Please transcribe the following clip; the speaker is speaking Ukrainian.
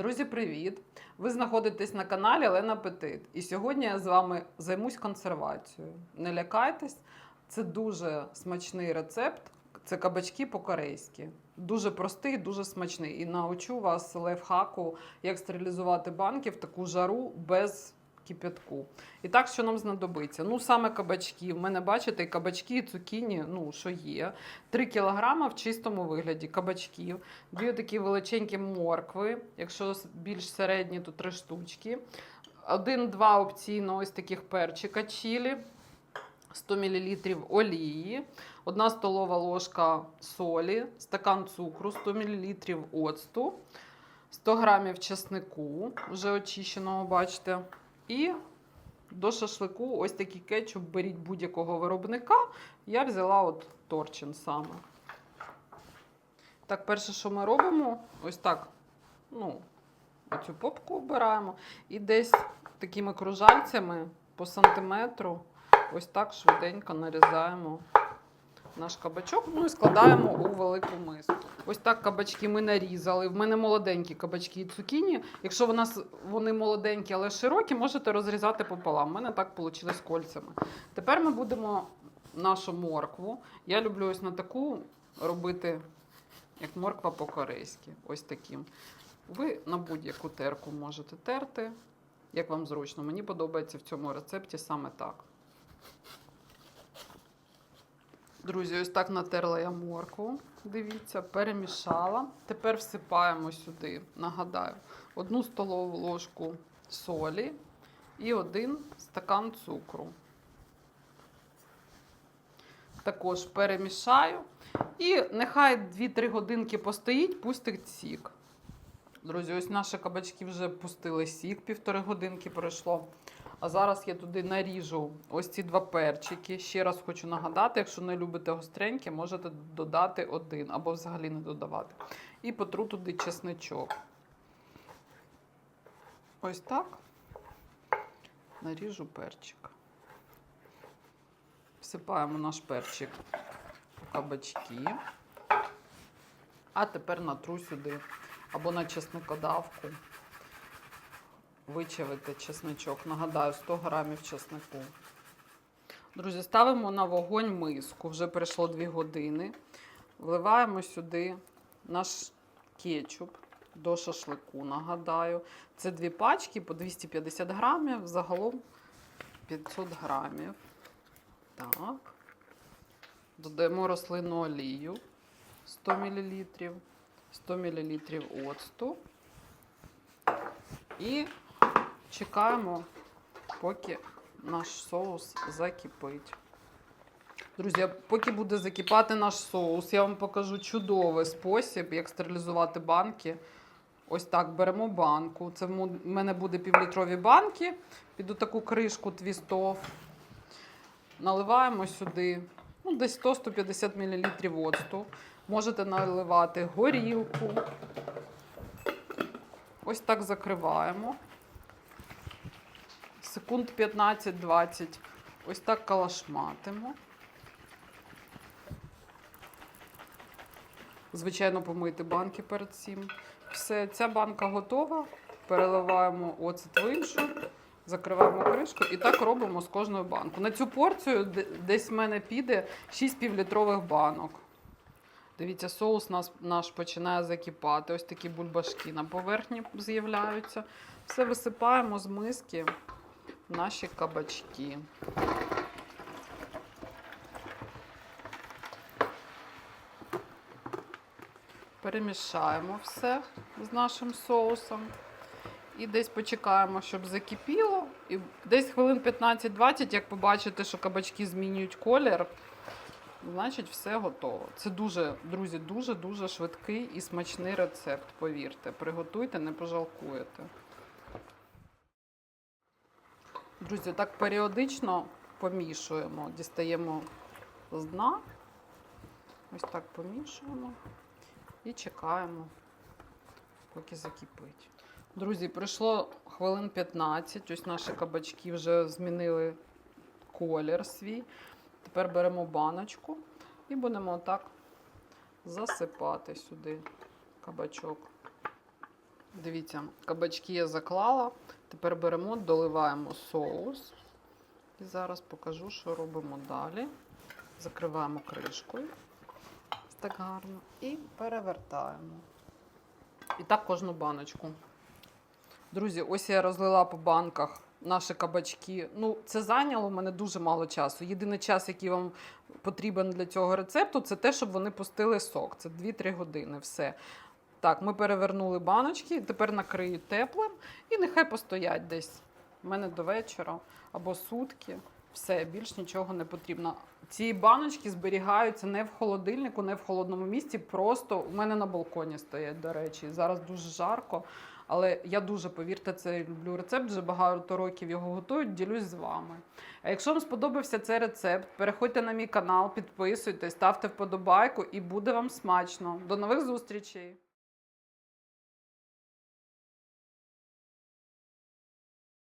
Друзі, привіт! Ви знаходитесь на каналі Лена Петит. І сьогодні я з вами займусь консервацією. Не лякайтесь, це дуже смачний рецепт. Це кабачки по-корейськи. Дуже простий, дуже смачний. І научу вас лайфхаку, як стерилізувати банки в таку жару без кипятку. І так, що нам знадобиться? Ну, саме кабачки. В мене, бачите, і кабачки, і цукіні, ну, що є. 3 кілограма в чистому вигляді кабачків, дві такі величенькі моркви, якщо більш середні, то три штучки. Один-два опційно ось таких перчика чілі, 100 мл олії, одна столова ложка солі, стакан цукру, 100 мл оцту, 100 грамів чеснику, вже очищеного, бачите. І до шашлику ось такий кетчуп беріть будь-якого виробника. Я взяла от торчин саме. Так, перше, що ми робимо, ось так, ну, оцю попку обираємо. І десь такими кружальцями по сантиметру, ось так швиденько нарізаємо наш кабачок, ну і складаємо у велику миску. Ось так кабачки ми нарізали. В мене молоденькі кабачки і цукіні. Якщо в нас вони молоденькі, але широкі, можете розрізати пополам. У мене так вийшло з кольцями. Тепер ми будемо нашу моркву. Я люблю ось на таку робити, як морква по-корейськи. Ось таким. Ви на будь-яку терку можете терти, як вам зручно. Мені подобається в цьому рецепті саме так. Друзі, ось так натерла я моркву. Дивіться, перемішала. Тепер всипаємо сюди, нагадаю, одну столову ложку солі і один стакан цукру. Також перемішаю. І нехай 2-3 годинки постоїть, пустить сік. Друзі, ось наші кабачки вже пустили сік, півтори годинки пройшло. А зараз я туди наріжу ось ці два перчики. Ще раз хочу нагадати, якщо не любите гостреньке, можете додати один або взагалі не додавати. І потру туди чесничок. Ось так. Наріжу перчик. Всипаємо наш перчик в кабачки. А тепер натру сюди або на чесникодавку. Вичавити чесничок. Нагадаю, 100 грамів чеснику. Друзі, ставимо на вогонь миску. Вже пройшло 2 години. Вливаємо сюди наш кетчуп до шашлику. Нагадаю, це дві пачки по 250 грамів, загалом 500 грамів. Так. Додаємо рослинну олію 100 мл, 100 мл оцту. І чекаємо, поки наш соус закипить. Друзі, поки буде закипати наш соус, я вам покажу чудовий спосіб, як стерилізувати банки. Ось так беремо банку. Це в мене буде півлітрові банки. Під таку кришку твістов. Наливаємо сюди ну, десь 100-150 мл оцту. Можете наливати горілку. Ось так закриваємо. Секунд 15-20. Ось так калашматимо. Звичайно, помити банки перед цим. Все, ця банка готова. Переливаємо оцет в іншу, закриваємо кришку і так робимо з кожною банкою. На цю порцію десь в мене піде 6 півлітрових банок. Дивіться, соус нас, наш починає закипати. Ось такі бульбашки на поверхні з'являються. Все висипаємо з миски наші кабачки. Перемішаємо все з нашим соусом. І десь почекаємо, щоб закипіло. І десь хвилин 15-20, як побачите, що кабачки змінюють колір, значить все готово. Це дуже, друзі, дуже-дуже швидкий і смачний рецепт, повірте. Приготуйте, не пожалкуєте. Друзі, так періодично помішуємо, дістаємо з дна. Ось так помішуємо і чекаємо, поки закипить. Друзі, пройшло хвилин 15. Ось наші кабачки вже змінили колір свій. Тепер беремо баночку і будемо так засипати сюди кабачок. Дивіться, кабачки я заклала. Тепер беремо, доливаємо соус. І зараз покажу, що робимо далі. Закриваємо кришкою. Так гарно. І перевертаємо. І так кожну баночку. Друзі, ось я розлила по банках наші кабачки. Ну, це зайняло в мене дуже мало часу. Єдиний час, який вам потрібен для цього рецепту, це те, щоб вони пустили сок. Це 2-3 години. Все. Так, ми перевернули баночки, тепер накрию теплим і нехай постоять десь. У мене до вечора або сутки. Все, більш нічого не потрібно. Ці баночки зберігаються не в холодильнику, не в холодному місці. Просто у мене на балконі стоять, до речі. Зараз дуже жарко. Але я дуже повірте, це люблю рецепт. Вже багато років його готують. Ділюсь з вами. А якщо вам сподобався цей рецепт, переходьте на мій канал, підписуйтесь, ставте вподобайку і буде вам смачно. До нових зустрічей!